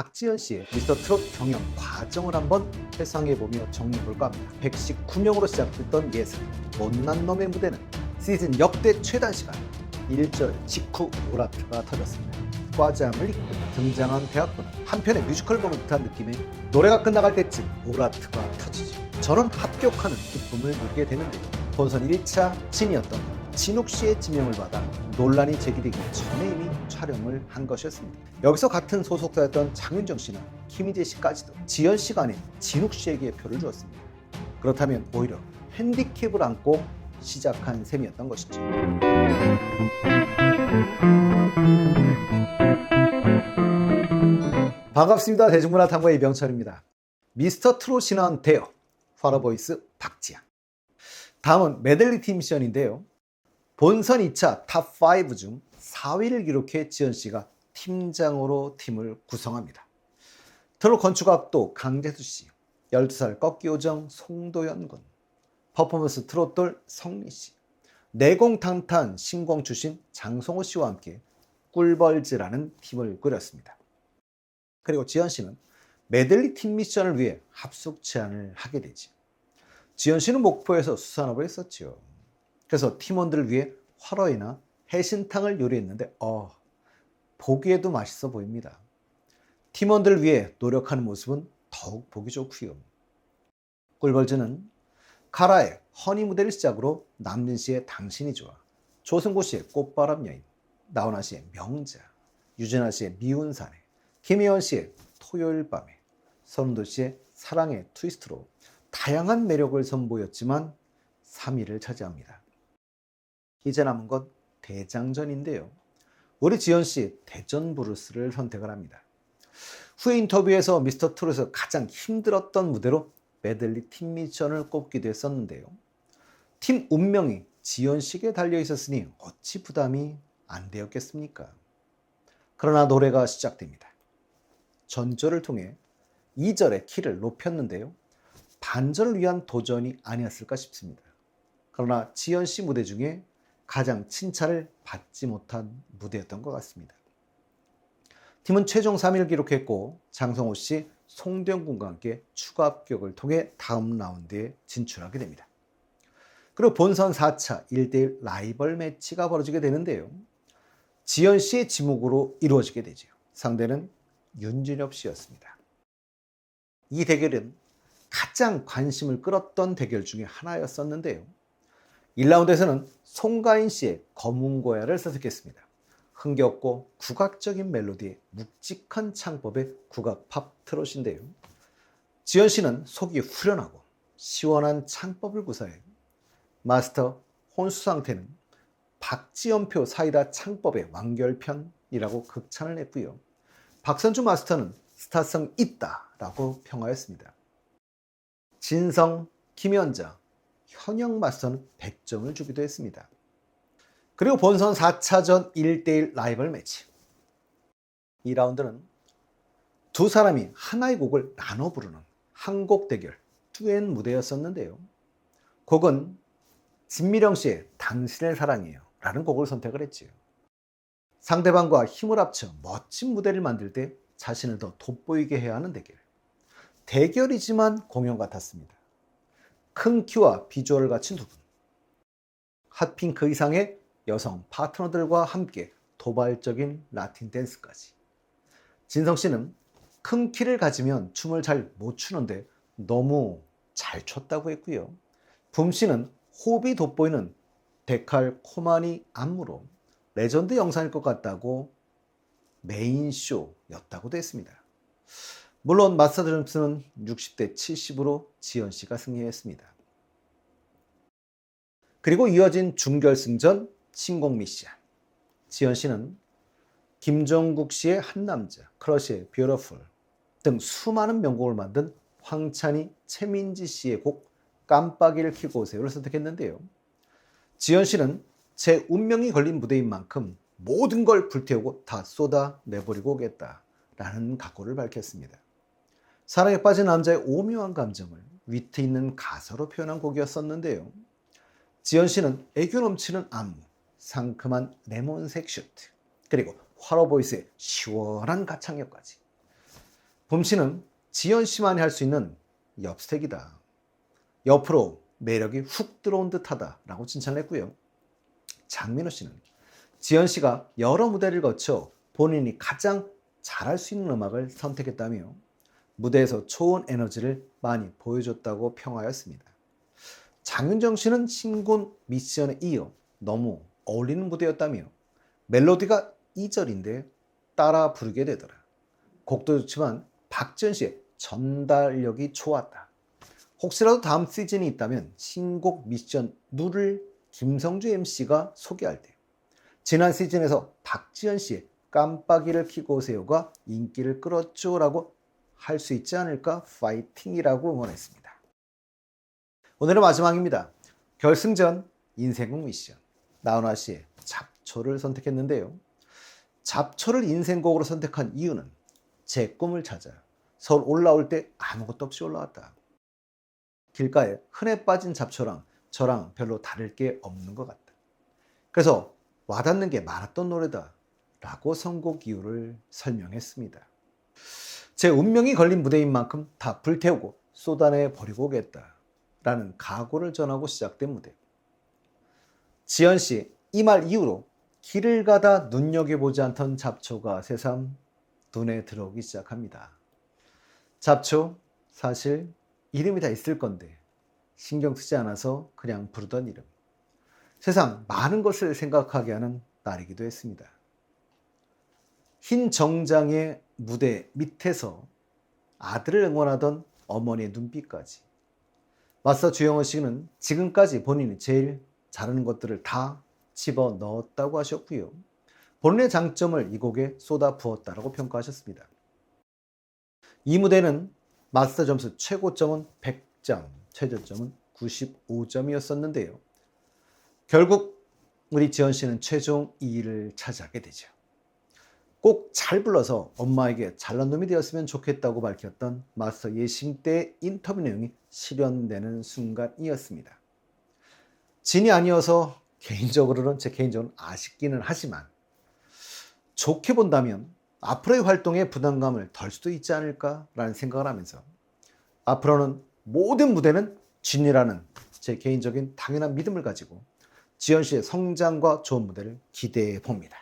박지현 씨의 미스터 트롯 경영 과정을 한번 회상해보며 정리해볼까 합니다. 119명으로 시작됐던 예상 못난 놈의 무대는 시즌 역대 최단 시간 1절 직후 오라트가 터졌습니다. 과잠을 입고 등장한 대학교는 한편의 뮤지컬 보는 듯한 느낌의 노래가 끝나갈 때쯤 오라트가 터지죠. 저는 합격하는 기쁨을 누리게 되는데요. 본선 1차 진이었던 진욱 씨의 지명을 받아 논란이 제기되기 전에 이미 촬영을 한 것이었습니다. 여기서 같은 소속사였던 장윤정 씨나 김희재 씨까지도 지연 씨가 아닌 진욱 씨에게 표를 주었습니다. 그렇다면 오히려 핸디캡을 안고 시작한 셈이었던 것이죠. 반갑습니다. 대중문화탐구 이병철입니다. 미스터 트롯이 나온 대여 파라보이스 박지양. 다음은 메들리티 미션인데요. 본선 2차 탑5 중 4위를 기록해 지연 씨가 팀장으로 팀을 구성합니다. 트롯 건축학도 강재수 씨, 12살 꺾기오정 송도연 군, 퍼포먼스 트롯돌 성리 씨, 내공탕탄 신공 출신 장성호 씨와 함께 꿀벌즈라는 팀을 꾸렸습니다. 그리고 지연 씨는 메들리 팀 미션을 위해 합숙 제안을 하게 되지. 지연 씨는 목포에서 수산업을 했었지요. 그래서 팀원들을 위해 화로이나 해신탕을 요리했는데 어, 보기에도 맛있어 보입니다. 팀원들을 위해 노력하는 모습은 더욱 보기 좋고요. 꿀벌즈는 카라의 허니 무대를 시작으로 남진 씨의 당신이 좋아, 조승구 씨의 꽃바람 여인, 나훈아 씨의 명자, 유진아 씨의 미운 사내, 김혜원 씨의 토요일 밤에, 선운도 씨의 사랑의 트위스트로 다양한 매력을 선보였지만 3위를 차지합니다. 이제 남은 건 대장전인데요. 우리 지연 씨 대전 브루스를 선택을 합니다. 후에 인터뷰에서 미스터 트롯에서 가장 힘들었던 무대로 메들리 팀 미션을 꼽기도 했었는데요. 팀 운명이 지연 씨에게 달려 있었으니 어찌 부담이 안 되었겠습니까? 그러나 노래가 시작됩니다. 전절을 통해 2절의 키를 높였는데요. 반절을 위한 도전이 아니었을까 싶습니다. 그러나 지연 씨 무대 중에 가장 칭찬을 받지 못한 무대였던 것 같습니다. 팀은 최종 3위를 기록했고 장성호 씨, 송대영 군과 함께 추가 합격을 통해 다음 라운드에 진출하게 됩니다. 그리고 본선 4차 1대1 라이벌 매치가 벌어지게 되는데요. 지연 씨의 지목으로 이루어지게 되죠. 상대는 윤진엽 씨였습니다. 이 대결은 가장 관심을 끌었던 대결 중에 하나였었는데요. 1라운드에서는 송가인 씨의 검은 고야를 선택했습니다. 흥겹고 국악적인 멜로디의 묵직한 창법의 국악 팝 트롯인데요. 지연 씨는 속이 후련하고 시원한 창법을 구사해 마스터 혼수 상태는 박지연표 사이다 창법의 완결편이라고 극찬을 했고요. 박선주 마스터는 스타성 있다라고 평하였습니다. 진성, 김연자, 현역 마스터는 100점을 주기도 했습니다. 그리고 본선 4차전 1대1 라이벌 매치. 2라운드는 두 사람이 하나의 곡을 나눠 부르는 한곡 대결, 듀엣 무대였었는데요. 곡은 진미령 씨의 당신의 사랑이에요 라는 곡을 선택을 했지요. 상대방과 힘을 합쳐 멋진 무대를 만들 때 자신을 더 돋보이게 해야 하는 대결. 대결이지만 공연 같았습니다. 큰 키와 비주얼을 갖춘 두 분. 핫핑크 이상의 여성 파트너들과 함께 도발적인 라틴 댄스까지. 진성 씨는 큰 키를 가지면 춤을 잘 못 추는데 너무 잘 췄다고 했고요. 붐 씨는 호흡이 돋보이는 데칼 코마니 안무로 레전드 영상일 것 같다고 메인 쇼였다고도 했습니다. 물론 마스터 점수는 60대 70으로 지연 씨가 승리했습니다. 그리고 이어진 준결승전 신공 미션. 지연 씨는 김종국 씨의 한 남자, 크러쉬의 뷰러풀 등 수많은 명곡을 만든 황찬이, 최민지 씨의 곡 깜빡이를 켜고 오세요를 선택했는데요. 지연 씨는 제 운명이 걸린 무대인 만큼 모든 걸 불태우고 다 쏟아 내버리고 오겠다라는 각오를 밝혔습니다. 사랑에 빠진 남자의 오묘한 감정을 위트 있는 가사로 표현한 곡이었었는데요. 지연 씨는 애교 넘치는 안무, 상큼한 레몬색 슈트, 그리고 화로 보이스의 시원한 가창력까지. 봄 씨는 지연 씨만이 할 수 있는 엽스택이다. 옆으로 매력이 훅 들어온 듯하다라고 칭찬했고요. 장민호 씨는 지연 씨가 여러 무대를 거쳐 본인이 가장 잘할 수 있는 음악을 선택했다며 무대에서 좋은 에너지를 많이 보여줬다고 평하였습니다. 장윤정 씨는 신곤 미션에 이어 너무 어울리는 무대였다며 멜로디가 2절인데 따라 부르게 되더라. 곡도 좋지만 박지현 씨의 전달력이 좋았다. 혹시라도 다음 시즌이 있다면 신곡 미션 누를 김성주 MC가 소개할 때 지난 시즌에서 박지현 씨의 깜빡이를 켜고 오세요가 인기를 끌었죠라고 할 수 있지 않을까 파이팅이라고 응원했습니다. 오늘의 마지막입니다. 결승전 인생곡 미션 나훈아 씨의 잡초를 선택했는데요. 잡초를 인생곡으로 선택한 이유는 제 꿈을 찾아 서울 올라올 때 아무것도 없이 올라왔다. 길가에 흔해 빠진 잡초랑 저랑 별로 다를 게 없는 것 같다. 그래서 와닿는 게 많았던 노래다. 라고 선곡 이유를 설명했습니다. 제 운명이 걸린 무대인 만큼 다 불태우고 쏟아내 버리고 오겠다. 라는 각오를 전하고 시작된 무대. 지연 씨, 이 말 이후로 길을 가다 눈여겨보지 않던 잡초가 새삼 눈에 들어오기 시작합니다. 잡초, 사실 이름이 다 있을 건데 신경 쓰지 않아서 그냥 부르던 이름. 세상 많은 것을 생각하게 하는 날이기도 했습니다. 흰 정장의 무대 밑에서 아들을 응원하던 어머니의 눈빛까지. 맞서 주영원 씨는 지금까지 본인이 제일 잘하는 것들을 다 집어 넣었다고 하셨고요. 본인의 장점을 이 곡에 쏟아 부었다라고 평가하셨습니다. 이 무대는 마스터 점수 최고점은 100점, 최저점은 95점이었었는데요. 결국 우리 지연 씨는 최종 2위를 차지하게 되죠. 꼭 잘 불러서 엄마에게 잘난 놈이 되었으면 좋겠다고 밝혔던 마스터 예심 때 인터뷰 내용이 실현되는 순간이었습니다. 진이 아니어서 개인적으로는 제 개인적으로는 아쉽기는 하지만 좋게 본다면 앞으로의 활동에 부담감을 덜 수도 있지 않을까라는 생각을 하면서 앞으로는 모든 무대는 진이라는 제 개인적인 당연한 믿음을 가지고 지연 씨의 성장과 좋은 무대를 기대해 봅니다.